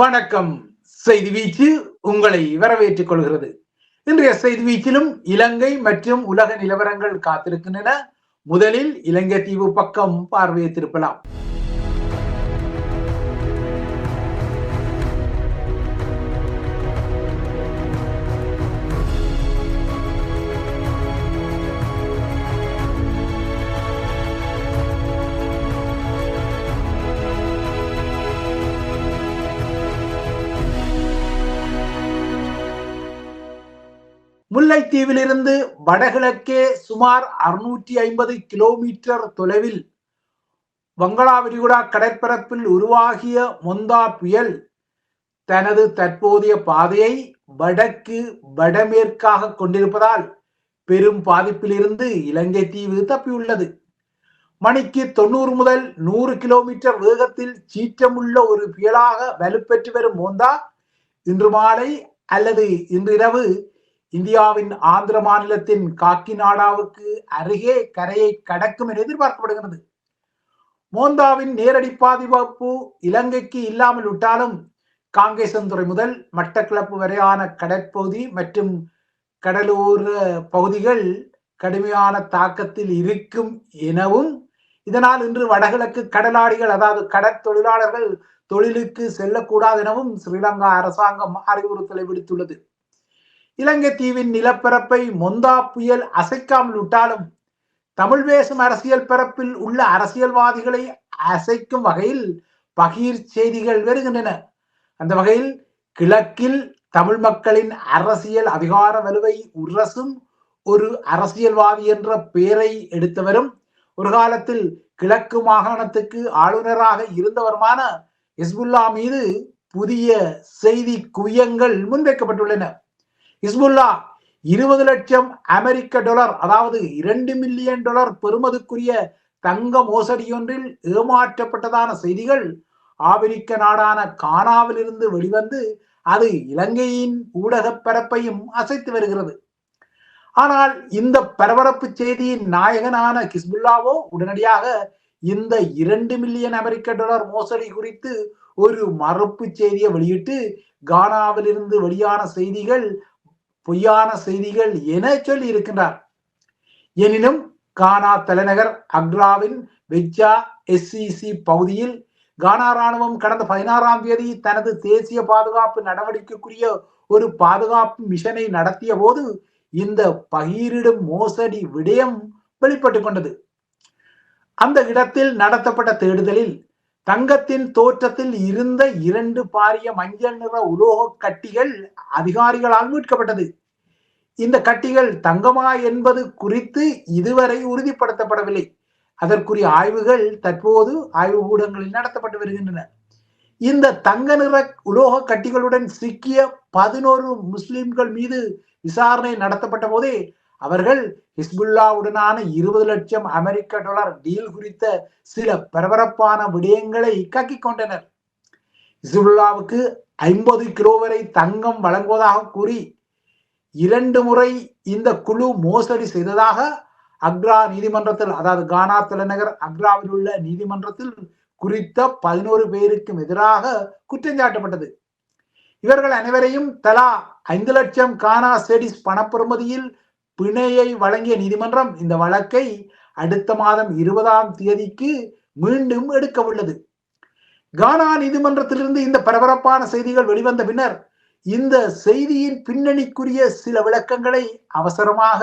வணக்கம். செய்தி வீச்சு உங்களை வரவேற்றுக் கொள்கிறது. இன்றைய செய்தி வீச்சிலும் இலங்கை மற்றும் உலக நிலவரங்கள் காத்திருக்கின்றன. முதலில் இலங்கை தீவு பக்கம் பார்வையை முல்லைத்தீவிலிருந்து வடகிழக்கே சுமார் அறுநூற்றி ஐம்பது கிலோமீட்டர் தொலைவில் வங்களா விரிகுடா கடற்பரப்பில் உருவாகிய மொந்தா புயல் தனது தற்போதைய பாதையை வடக்கு வடமேற்காக கொண்டிருப்பதால் பெரும் பாதிப்பிலிருந்து இலங்கை தீவு தப்பியுள்ளது. மணிக்கு தொண்ணூறு முதல் நூறு கிலோமீட்டர் வேகத்தில் சீற்றமுள்ள ஒரு புயலாக வலுப்பெற்று வரும் மோந்தா இன்று மாலை அல்லது இன்றிரவு இந்தியாவின் ஆந்திர மாநிலத்தின் காக்கிநாடாவுக்கு அருகே கரையை கடக்கும் என எதிர்பார்க்கப்படுகிறது. மோந்தாவின் நேரடி பாதுகாப்பு இலங்கைக்கு இல்லாமல் விட்டாலும் காங்கேசந்துறை முதல் மட்டக்கிளப்பு வரையான கடற்பகுதி மற்றும் கடலோர பகுதிகள் கடுமையான தாக்கத்தில் இருக்கும் எனவும் இதனால் இன்று வடகிழக்கு கடலாடிகள் அதாவது கடற்தொழிலாளர்கள் தொழிலுக்கு செல்லக்கூடாது எனவும் ஸ்ரீலங்கா அரசாங்கம் அறிவுறுத்தலை விடுத்துள்ளது. இலங்கை தீவின் நிலப்பரப்பை மொந்தா புயல் அசைக்காமல் விட்டாலும் தமிழ் பேசும் அரசியல் பரப்பில் உள்ள அரசியல்வாதிகளை அசைக்கும் வகையில் பகீர் செய்திகள் வருகின்றன. அந்த வகையில் கிழக்கில் தமிழ் மக்களின் அரசியல் அதிகார வலுவை உரசும் ஒரு அரசியல்வாதி என்ற பெயரை எடுத்தவரும் ஒரு காலத்தில் கிழக்கு மாகாணத்துக்கு ஆளுநராக இருந்தவருமான இஸ்புல்லா மீது புதிய செய்தி குவியங்கள் முன்வைக்கப்பட்டுள்ளன. ஹிஸ்புல்லா இருபது லட்சம் அமெரிக்க டாலர் அதாவது இரண்டு மில்லியன் டாலர் பெறுமதிக்குரிய தங்க மோசடியொன்றில் ஏமாற்றப்பட்டதான செய்திகள் ஆப்பிரிக்க நாடான கானாவில் இருந்து வெளிவந்து அது இலங்கையின் ஊடக பரப்பையும் அசைத்து வருகிறது. ஆனால் இந்த பரபரப்பு செய்தியின் நாயகனான கிஸ்புல்லாவோ உடனடியாக இந்த இரண்டு மில்லியன் அமெரிக்க டாலர் மோசடி குறித்து ஒரு மறுப்பு செய்தியை வெளியிட்டு கானாவிலிருந்து வெளியான செய்திகள் பொய்யான செய்திகள் என சொல்லி இருக்கின்றார். எனினும் கானா தலைநகர் அக்ராவின் வெஜ்ஜா எஸ்சிசி பகுதியில் கானா ராணுவம் கடந்த பதினாறாம் தேதி தனது தேசிய பாதுகாப்பு நடவடிக்கைக்குரிய ஒரு பாதுகாப்பு மிஷனை நடத்திய போது இந்த பகிரிடும் மோசடி விடயம் வெளிப்பட்டு கொண்டது. அந்த இடத்தில் நடத்தப்பட்ட தேடுதலில் தங்கத்தின் தோற்றத்தில் இருந்த இரண்டு பாரிய மஞ்சள் நிற உலோக கட்டிகள் அதிகாரிகளால் மீட்கப்பட்டது. இந்த கட்டிகள் தங்கமா என்பது குறித்து இதுவரை உறுதிப்படுத்தப்படவில்லை. அதற்குரிய ஆய்வுகள் தற்போது ஆய்வு கூடங்களில் நடத்தப்பட்டு வருகின்றன. இந்த தங்க நிற உலோக கட்டிகளுடன் சிக்கிய பதினோரு முஸ்லிம்கள் மீது விசாரணை நடத்தப்பட்ட போதே அவர்கள் ஹிஸ்புல்லாவுடனான இருபது லட்சம் அமெரிக்க டாலர் டீல் குறித்த சில பரபரப்பான விடயங்களை கக்கிக் கொண்டனர். ஹிஸ்புல்லாவுக்கு ஐம்பது கிலோ வரை தங்கம் வழங்குவதாக கூறி இரண்டு முறை இந்த குழு மோசடி செய்ததாக அக்ரா நீதிமன்றத்தில் அதாவது கானா தலைநகர் அக்ராவில் உள்ள நீதிமன்றத்தில் குறித்த பதினோரு பேருக்கும் எதிராக குற்றம் சாட்டப்பட்டது. இவர்கள் அனைவரையும் தலா ஐந்து லட்சம் கானா செடிஸ் பணப்பெறுமதியில் பிணையை வழங்கிய நீதிமன்றம் இந்த வழக்கை அடுத்த மாதம் இருபதாம் தேதிக்கு மீண்டும் எடுக்க உள்ளது. கானா நீதிமன்றத்திலிருந்து இந்த பரபரப்பான செய்திகள் வெளிவந்த பின்னர் இந்த செய்தியின் பின்னணிக்குரிய சில விளக்கங்களை அவசரமாக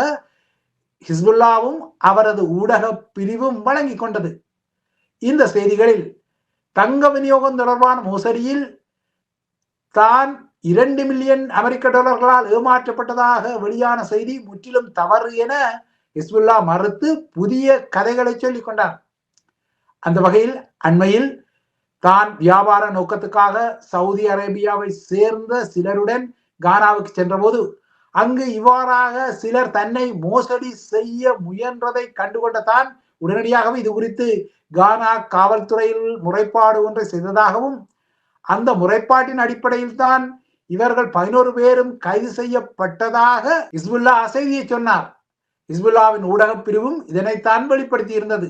ஹிஸ்புல்லாவும் அவரது ஊடக பிரிவும் வழங்கி கொண்டது. இந்த செய்திகளில் தங்க விநியோகம் தொடர்பான மோசடியில் தான் இரண்டு மில்லியன் அமெரிக்க டாலர்களால் ஏமாற்றப்பட்டதாக வெளியான செய்தி முற்றிலும் தவறு என ஹிஸ்புல்லா மறுத்து புதிய கதைகளை சொல்லிக் கொண்டார். அந்த வகையில் அண்மையில் தான் வியாபார நோக்கத்துக்காக சவுதி அரேபியாவை சேர்ந்த சிலருடன் கானாவுக்கு சென்றபோது அங்கு இவ்வாறாக சிலர் தன்னை மோசடி செய்ய முயன்றதை கண்டுகொண்ட தான் உடனடியாகவே இது குறித்து கானா காவல்துறையில் முறைப்பாடு ஒன்றை செய்ததாகவும் அந்த முறைப்பாட்டின் அடிப்படையில் தான் இவர்கள் பதினோரு பேரும் கைது செய்யப்பட்டதாக இஸ்புல்லா அசைதியை சொன்னார். இஸ்புல்லாவின் ஊடகப் பிரிவும் இதனைத்தான் வெளிப்படுத்தி இருந்தது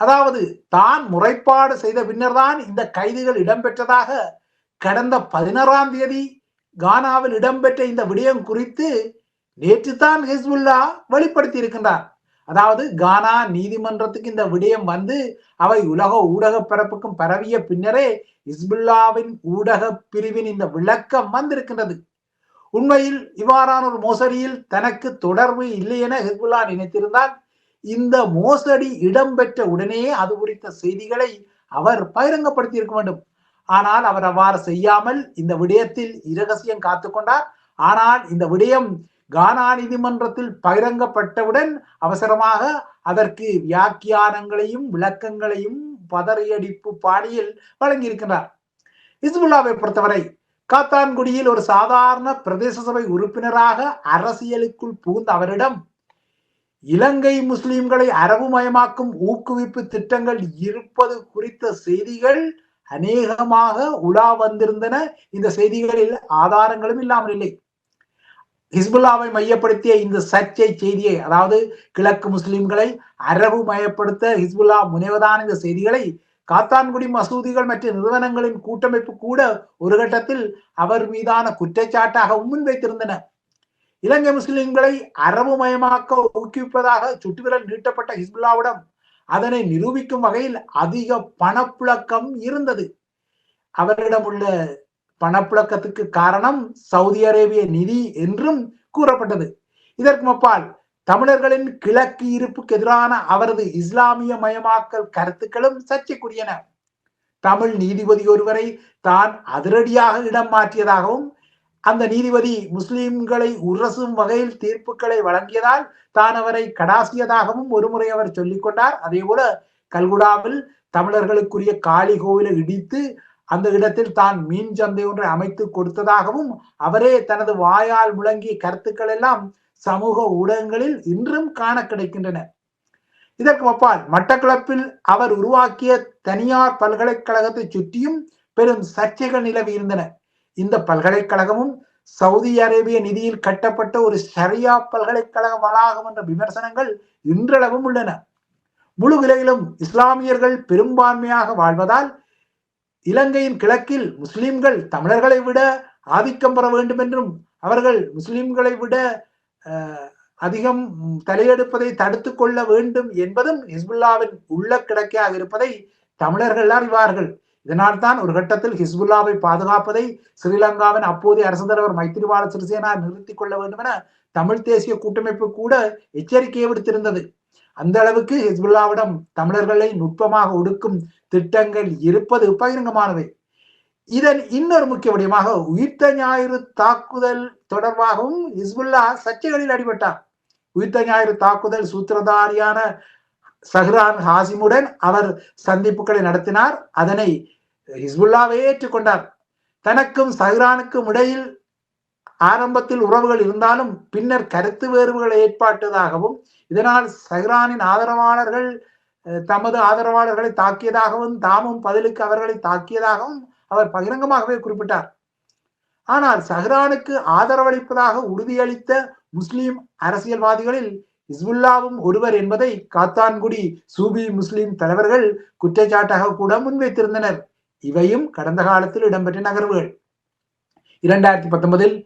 அதாவது தான் முறைப்பாடு செய்த பின்னர் தான் இந்த கைதுகள் இடம்பெற்றதாக கடந்த பதினாறாம் தேதி கானாவில் இடம்பெற்ற இந்த விடயம் குறித்து நேற்று தான் ஹிஸ்புல்லா வெளிப்படுத்தி இருக்கின்றார் அதாவது கானா நீதிமன்றத்துக்கு இந்த விடயம் வந்து அவை உலக ஊடக பரப்புக்கும் பரவிய பின்னரே இஸ்புல்லாவின் ஊடக பிரிவின் இந்த விளக்கம் வந்திருக்கின்றது. உண்மையில் இவ்வாறான ஒரு மோசடியில் தனக்கு தொடர்பு இல்லை என ஹிஸ்புல்லா நினைத்திருந்தால் இந்த மோசடி இடம்பெற்ற உடனேயே அது குறித்த செய்திகளை அவர் பகிரங்கப்படுத்தி இருக்க வேண்டும். ஆனால் அவர் அவ்வாறு செய்யாமல் இந்த விடயத்தில் இரகசியம் காத்துக்கொண்டார். ஆனால் இந்த விடயம் கானா நீதிமன்றத்தில் பகிரங்கப்பட்டவுடன் அவசரமாக அதற்கு வியாக்கியானங்களையும் விளக்கங்களையும் பதறியடிப்பு பாணியில் வழங்கியிருக்கிறார் இஸ்புல்லாவை பொறுத்தவரை காத்தான்குடியில் ஒரு சாதாரண பிரதேச சபை உறுப்பினராக அரசியலுக்குள் புகுந்த அவரிடம் இலங்கை முஸ்லிம்களை அரபுமயமாக்கும் ஊக்குவிப்பு திட்டங்கள் இருப்பது குறித்த செய்திகள் அநேகமாக உலா வந்திருந்தன. இந்த செய்திகளில் ஆதாரங்களும் இல்லாமல் இல்லை. ஹிஸ்புல்லாவை மையப்படுத்திய இந்த சர்ச்சை செய்தியை அதாவது கிழக்கு முஸ்லிம்களை அரபு மயப்படுத்த ஹிஸ்புல்லா முனைவதான இந்த செய்திகளை காத்தான்குடி மசூதிகள் மற்றும் நிறுவனங்களின் கூட்டமைப்பு கூட ஒரு கட்டத்தில் அவர் மீதான குற்றச்சாட்டாக முன்வைத்திருந்தன. இலங்கை முஸ்லிம்களை அரபு மயமாக்க ஊக்குவிப்பதாக சுட்டுவிரல் நீட்டப்பட்ட ஹிஸ்புல்லாவிடம் அதனை நிரூபிக்கும் வகையில் அதிக பணப்புழக்கம் இருந்தது. அவரிடம் உள்ள பணப்புழக்கத்துக்கு காரணம் சவுதி அரேபிய நிதி என்றும் கூறப்பட்டது. இதற்கு அப்பால் தமிழர்களின் கிழக்கு இருப்புக்கு எதிரான அவரது இஸ்லாமிய மயமாக்கல் கருத்துக்களும் சர்ச்சைக்குரியன. தமிழ் நீதிபதி ஒருவரை தான் அதிரடியாக இடம் மாற்றியதாகவும் அந்த நீதிபதி முஸ்லிம்களை உரசும் வகையில் தீர்ப்புகளை வழங்கியதால் தான் அவரை கடாசியதாகவும் ஒருமுறை அவர் சொல்லிக்கொண்டார். அதே போல கல்குடாவில் தமிழர்களுக்குரிய காளி கோவிலை இடித்து அந்த இடத்தில் தான் மீன் சந்தை ஒன்றை அமைத்து கொடுத்ததாகவும் அவரே தனது வாயால் முழங்கிய கருத்துக்கள் எல்லாம் சமூக ஊடகங்களில் இன்றும் காண கிடைக்கின்றன. இதற்கு அப்பால் மட்டக்களப்பில் அவர் உருவாக்கிய தனியார் பல்கலைக்கழகத்தை சுற்றியும் பெரும் சர்ச்சைகள் நிலவி இருந்தன. இந்த பல்கலைக்கழகமும் சவுதி அரேபிய நிதியில் கட்டப்பட்ட ஒரு சரியா பல்கலைக்கழக வளாகம் என்ற விமர்சனங்கள் இன்றளவும் உள்ளன. முழு விலையிலும் இஸ்லாமியர்கள் பெரும்பான்மையாக வாழ்வதால் இலங்கையின் கிழக்கில் முஸ்லிம்கள் தமிழர்களை விட ஆதிக்கம் பெற வேண்டும் என்றும் அவர்கள் முஸ்லிம்களை விட அதிகம் தலையெடுப்பதை தடுத்து கொள்ள வேண்டும் என்பதும் ஹிஸ்புல்லாவின் உள்ள கிடக்கையாக இருப்பதை தமிழர்கள் அறிவார்கள். இதனால் தான் ஒரு கட்டத்தில் ஹிஸ்புல்லாவை பாதுகாப்பதை ஸ்ரீலங்காவின் அப்போதைய அரசு தலைவர் மைத்திரிபால சிறிசேனா நிறுத்திக் கொள்ள வேண்டும் என தமிழ் தேசிய கூட்டமைப்பு கூட எச்சரிக்கையை விடுத்திருந்தது. அந்த அளவுக்கு ஹிஸ்புல்லாவிடம் தமிழர்களை நுட்பமாக ஒடுக்கும் திட்டங்கள் இருப்பது பகிரங்கமானவை இதன் இன்னொரு முக்கிய விடயமாக உயிர்த்த ஞாயிறு தாக்குதல் தொடர்பாகவும் ஹிஸ்புல்லா சர்ச்சைகளில் அடிபட்டார். உயிர்த்த ஞாயிறு தாக்குதல் சூத்திரதாரியான சஹ்ரான் ஹாசிமுடன் அவர் சந்திப்புகளை நடத்தினார். அதனை ஹிஸ்புல்லாவே ஏற்றுக்கொண்டார். தனக்கும் சஹ்ரானுக்கும் இடையில் ஆரம்பத்தில் உறவுகள் இருந்தாலும் பின்னர் கருத்து வேறுகளை ஏற்பட்டதாகவும் இதனால் சஹ்ரானின் ஆதரவாளர்கள் தமது ஆதரவாளர்களை தாக்கியதாகவும் தாமும் பதிலுக்கு அவர்களை தாக்கியதாகவும் அவர் பகிரங்கமாகவே குறிப்பிட்டார். ஆனால் சஹ்ரானுக்கு ஆதரவளிப்பதாக உறுதியளித்த முஸ்லிம் அரசியல்வாதிகளில் இஸ்புல்லாவும் ஒருவர் என்பதை காத்தான்குடி சூபி முஸ்லிம் தலைவர்கள் குற்றச்சாட்டாக கூட முன்வைத்திருந்தனர். இவையும் கடந்த காலத்தில் இடம்பெற்ற நகர்வுகள். இரண்டாயிரத்தி பத்தொன்பதில்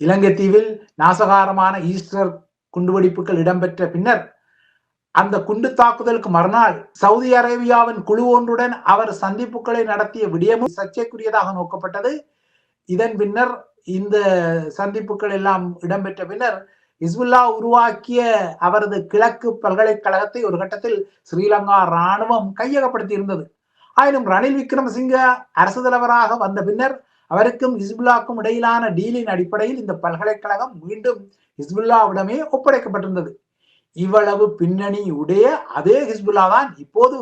இலங்கை தீவில் நாசகாரமான ஈஸ்டர் குண்டுவெடிப்புகள் இடம்பெற்ற பின்னர் அந்த குண்டு தாக்குதலுக்கு மறுநாள் சவுதி அரேபியாவின் குழு ஒன்றுடன் அவர் சந்திப்புகளை நடத்திய விடயமும் சர்ச்சைக்குரியதாக நோக்கப்பட்டது. இதன் பின்னர் இந்த சந்திப்புகள் எல்லாம் இடம்பெற்ற பின்னர் இஸ்புல்லா உருவாக்கிய அவரது கிழக்கு பல்கலைக்கழகத்தை ஒரு கட்டத்தில் ஸ்ரீலங்கா இராணுவம் கையகப்படுத்தி இருந்தது ஆயினும் ரணில் விக்ரமசிங்க அரசு தலைவராக வந்த பின்னர் அவருக்கும் ஹிஸ்புல்லாக்கும் இடையிலான டீலின் அடிப்படையில் இந்த பல்கலைக்கழகம் மீண்டும் ஹிஸ்புல்லாவிடமே ஒப்படைக்கப்பட்டிருந்தது. இவ்வளவு பின்னணி உடைய அதே ஹிஸ்புல்லா தான் இப்போது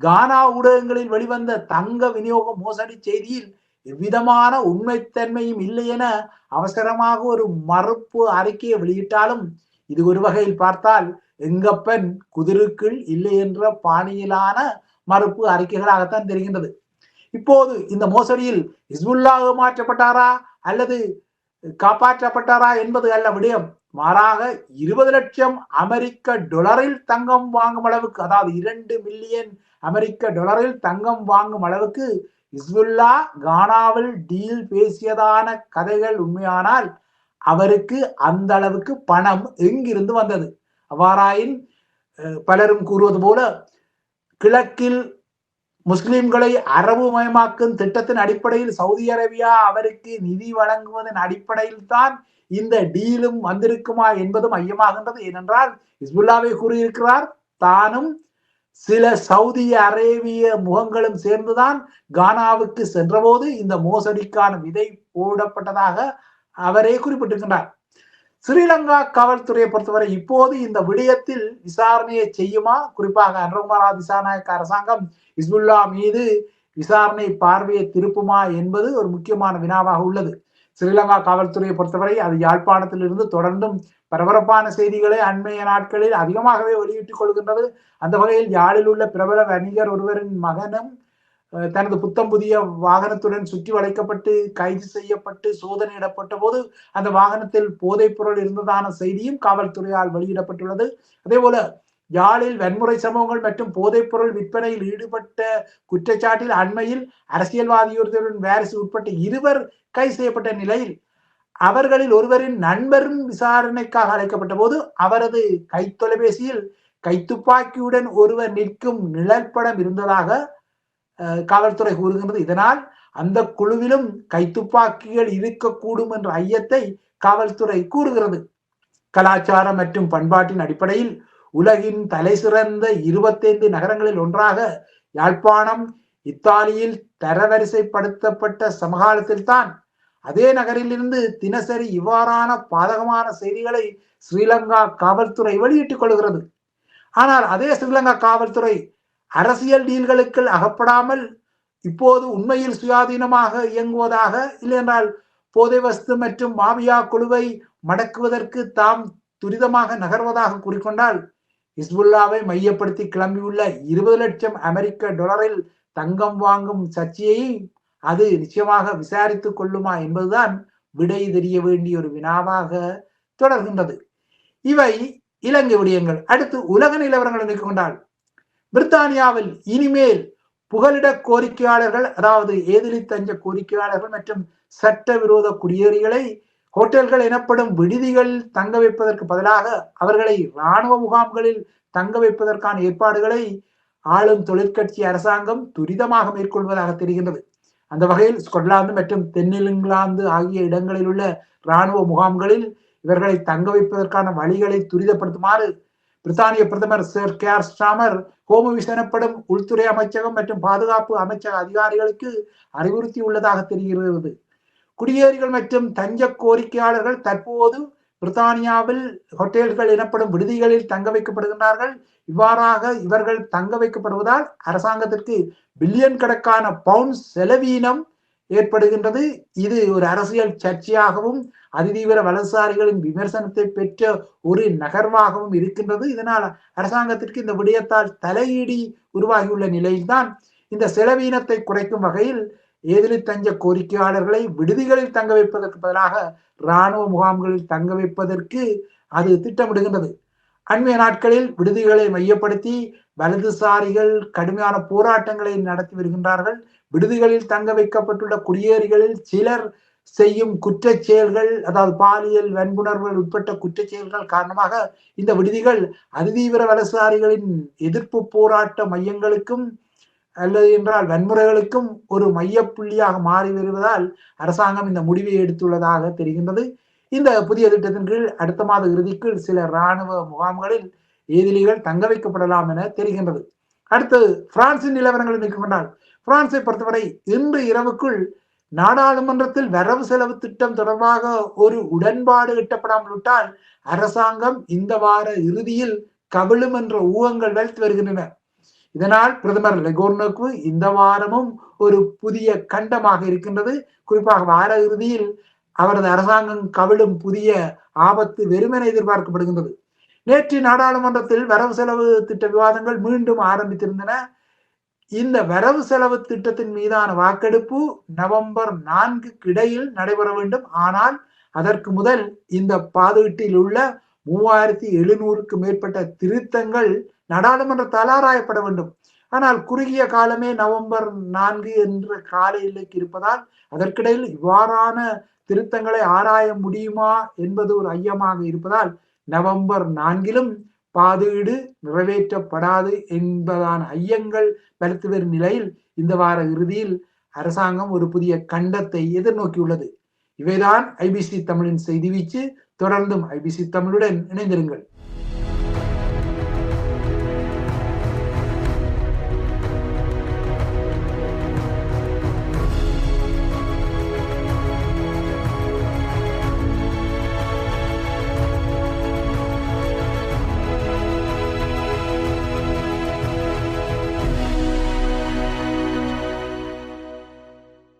கானா ஊடகங்களில் வெளிவந்த தங்க விநியோக மோசடி செய்தியில் எவ்விதமான உண்மைத்தன்மையும் இல்லை என அவசரமாக ஒரு மறுப்பு அறிக்கையை வெளியிட்டாலும் இது ஒரு வகையில் பார்த்தால் எங்கப்பன் குதிருக்குள் இல்லை என்ற பாணியிலான மறுப்பு அறிக்கைகளாகத்தான் தெரிகின்றது. இப்போது இந்த மோசடியில் ஹிஸ்புல்லாக மாற்றப்பட்டாரா அல்லது காப்பாற்றப்பட்டாரா என்பது அல்ல விடயம். மாறாக இருபது லட்சம் அமெரிக்க டொலரில் தங்கம் வாங்கும் அளவுக்கு அதாவது இரண்டு மில்லியன் அமெரிக்க டொலரில் தங்கம் வாங்கும் அளவுக்கு இஸ்புல்லா கானாவில் டீல் பேசியதான கதைகள் உண்மையானால் அவருக்கு அந்த அளவுக்கு பணம் எங்கிருந்து வந்தது? அவ்வாறாயின் பலரும் கூறுவது போல கிழக்கில் முஸ்லிம்களை அரபு மயமாக்கும் திட்டத்தின் அடிப்படையில் சவுதி அரேபியா அவருக்கு நிதி வழங்குவதன் அடிப்படையில் தான் இந்த டீலும் வந்திருக்குமா என்பதும் ஐயமாகின்றது. ஏனென்றால் இஸ்புல்லாவை கூறியிருக்கிறார் தானும் சில சவுதி அரேபிய முகங்களும் சேர்ந்துதான் கானாவுக்கு சென்றபோது இந்த மோசடிக்கான விதை போடப்பட்டதாக அவரே குறிப்பிட்டிருக்கின்றார். ஸ்ரீலங்கா காவல்துறையை பொறுத்தவரை இப்போது இந்த விடயத்தில் விசாரணையை செய்யுமா? குறிப்பாக அன்றகுமாரா திசாநாயக்க அரசாங்கம் இஸ்புல்லா மீது விசாரணை பார்வையை திருப்புமா என்பது ஒரு முக்கியமான வினாவாக உள்ளது. ஸ்ரீலங்கா காவல்துறையை பொறுத்தவரை அது யாழ்ப்பாணத்தில் இருந்து தொடர்ந்தும் பரபரப்பான செய்திகளை அண்மைய நாட்களில் அதிகமாகவே வெளியிட்டுக் கொள்கின்றது. அந்த வகையில் யாழில் உள்ள பிரபல வணிகர் ஒருவரின் மகனும் தனது புத்தம் புதிய வாகனத்துடன் சுற்றி வளைக்கப்பட்டு கைது செய்யப்பட்டு சோதனையிடப்பட்ட போது அந்த வாகனத்தில் போதைப் பொருள் இருந்ததான செய்தியும் காவல்துறையால் வெளியிடப்பட்டுள்ளது. அதே போல யாழில் வன்முறை சம்பவங்கள் மற்றும் போதைப் பொருள் விற்பனையில் ஈடுபட்ட குற்றச்சாட்டில் அண்மையில் அரசியல்வாதியுடன் வாரிசு உட்பட்ட இருவர் கைது செய்யப்பட்ட நிலையில் அவர்களில் ஒருவரின் நண்பரும் விசாரணைக்காக அழைக்கப்பட்ட போது அவரது கைத்தொலைபேசியில் கைத்துப்பாக்கியுடன் ஒருவர் நிற்கும் நிழற்படம் இருந்ததாக காவல்துறை கூறுகின்றது. இதனால் அந்த குழுவிலும் கைத்துப்பாக்கிகள் இருக்கக்கூடும் என்ற ஐயத்தை காவல்துறை கூறுகிறது. கலாச்சாரம் மற்றும் பண்பாட்டின் அடிப்படையில் உலகின் தலை சிறந்த இருபத்தைந்து நகரங்களில் ஒன்றாக யாழ்ப்பாணம் இத்தாலியில் தரவரிசைப்படுத்தப்பட்ட சமகாலத்தில் தான் அதே நகரிலிருந்து தினசரி இவ்வாறான பாதகமான செய்திகளை ஸ்ரீலங்கா காவல்துறை வெளியிட்டுக் கொள்கிறது. ஆனால் அதே ஸ்ரீலங்கா காவல்துறை அரசியல் டீல்களுக்கு அகப்படாமல் இப்போது உண்மையில் சுயாதீனமாக இயங்குவதாக இல்லையென்றால் போதை வஸ்து மற்றும் மாவியா குழுவை மடக்குவதற்கு தாம் துரிதமாக நகர்வதாக கூறிக்கொண்டால் இஸ்புல்லாவை மையப்படுத்தி கிளம்பியுள்ள இருபது லட்சம் அமெரிக்க டாலரில் தங்கம் வாங்கும் சர்ச்சையை அது நிச்சயமாக விசாரித்துக் கொள்ளுமா என்பதுதான் விடை தெரிய வேண்டிய ஒரு வினாவாக தொடர்கின்றது. இவை இலங்கை விடயங்கள். அடுத்து உலக நிலவரங்களை கொண்டால் பிரித்தானியாவில் இனிமேல் புகலிட கோரிக்கையாளர்கள் அதாவது ஏதிலி தஞ்ச கோரிக்கையாளர்கள் மற்றும் சட்டவிரோத குடியேறிகளை ஹோட்டல்கள் எனப்படும் விடுதிகளில் தங்க வைப்பதற்கு பதிலாக அவர்களை இராணுவ முகாம்களில் தங்க வைப்பதற்கான ஏற்பாடுகளை ஆளும் தொழிற்கட்சி அரசாங்கம் துரிதமாக மேற்கொள்வதாக தெரிகின்றது. அந்த வகையில் ஸ்கொட்லாந்து மற்றும் தென்னிலிங்கிலாந்து ஆகிய இடங்களில் உள்ள இராணுவ முகாம்களில் இவர்களை தங்க வைப்பதற்கான வழிகளை துரிதப்படுத்துமாறு பிரித்தானிய பிரதமர் சர் கேர் ஸ்டாமர் ஹோமவிஸ் எனப்படும் உள்துறை அமைச்சகம் மற்றும் பாதுகாப்பு அமைச்சக அதிகாரிகளுக்கு அறிவுறுத்தி உள்ளதாக தெரிகிறது. குடியேறிகள் மற்றும் தஞ்ச கோரிக்கையாளர்கள் தற்போது பிரித்தானியாவில் ஹோட்டல்கள் எனப்படும் விடுதிகளில் தங்க வைக்கப்படுகின்றார்கள். இவ்வாறாக இவர்கள் தங்க வைக்கப்படுவதால் அரசாங்கத்திற்கு பில்லியன் கணக்கான பவுண்ட் செலவீனம் ஏற்படுகின்றது. இது ஒரு அரசியல் சர்ச்சையாகவும் அதிதீவிர வலதுசாரிகளின் விமர்சனத்தை பெற்ற ஒரு நகர்வாகவும் இருக்கின்றது. இதனால் அரசாங்கத்திற்கு இந்த விடயத்தால் தலையீடி உருவாகியுள்ள நிலையில்தான் இந்த செலவீனத்தை குறைக்கும் வகையில் ஏதிலி தஞ்ச கோரிக்கையாளர்களை விடுதிகளில் தங்க வைப்பதற்கு பதிலாக இராணுவ முகாம்களில் தங்க வைப்பதற்கு அது திட்டமிடுகின்றது. அண்மைய நாட்களில் விடுதிகளை மையப்படுத்தி வலதுசாரிகள் கடுமையான போராட்டங்களை நடத்தி வருகின்றார்கள். விடுதிகளில் தங்க வைக்கப்பட்டுள்ள குடியேறிகளில் சிலர் செய்யும் குற்ற செயல்கள் அதாவது பாலியல் வன்புணர்வுகள் உட்பட்ட குற்ற செயல்கள் காரணமாக இந்த விடுதிகள் அதிதீவிர வலதுசாரிகளின் எதிர்ப்பு போராட்ட மையங்களுக்கும் அல்லது என்றால் வன்முறைகளுக்கும் ஒரு மையப்புள்ளியாக மாறி வருவதால் அரசாங்கம் இந்த முடிவை எடுத்துள்ளதாக தெரிகின்றது. இந்த புதிய திட்டத்தின் கீழ் அடுத்த மாத இறுதிக்குள் சில இராணுவ முகாம்களில் ஏதிலிகள் தங்க வைக்கப்படலாம் என தெரிகின்றது. அடுத்து பிரான்சின் நிலவரங்களை நீக்கிக் கொண்டால் பிரான்சை பொறுத்தவரை இன்று இரவுக்குள் நாடாளுமன்றத்தில் வரவு செலவு திட்டம் தொடர்பாக ஒரு உடன்பாடு எட்டப்படாமல் விட்டால் அரசாங்கம் இந்த வார இறுதியில் கவிழும் என்ற ஊகங்கள் வளர்த்து வருகின்றன. இதனால் பிரதமர் லெகோர்னுக்கு இந்த வாரமும் ஒரு புதிய கண்டமாக இருக்கின்றது. குறிப்பாக வார இறுதியில் அவரது அரசாங்கம் கவிழும் புதிய ஆபத்து வெறுமென எதிர்பார்க்கப்படுகின்றது. நேற்று நாடாளுமன்றத்தில் வரவு செலவு திட்ட விவாதங்கள் மீண்டும் ஆரம்பித்திருந்தன. இந்த வரவு செலவு திட்டத்தின் மீதான வாக்கெடுப்பு நவம்பர் நான்குக்கு இடையில் நடைபெற வேண்டும். ஆனால் அதற்கு முதல் இந்த பாதுகாட்டில் உள்ள மூவாயிரத்தி எழுநூறுக்கு மேற்பட்ட திருத்தங்கள் நாடாளுமன்றத்தால் ஆராயப்பட வேண்டும். ஆனால் குறுகிய காலமே நவம்பர் நான்கு என்ற கால எல்லைக்கு இருப்பதால் அதற்கிடையில் இவ்வாறான திருத்தங்களை ஆராய முடியுமா என்பது ஒரு ஐயமாக இருப்பதால் நவம்பர் நான்கிலும் பாதீடு நிறைவேற்றப்படாது என்பதான ஐயங்கள் பலத்து வரும் நிலையில் இந்த வார இறுதியில் அரசாங்கம் ஒரு புதிய கண்டத்தை எதிர்நோக்கியுள்ளது. இவைதான் ஐபிசி தமிழின் செய்தி வீச்சு. தொடர்ந்தும் ஐபிசி தமிழுடன் இணைந்திருங்கள்.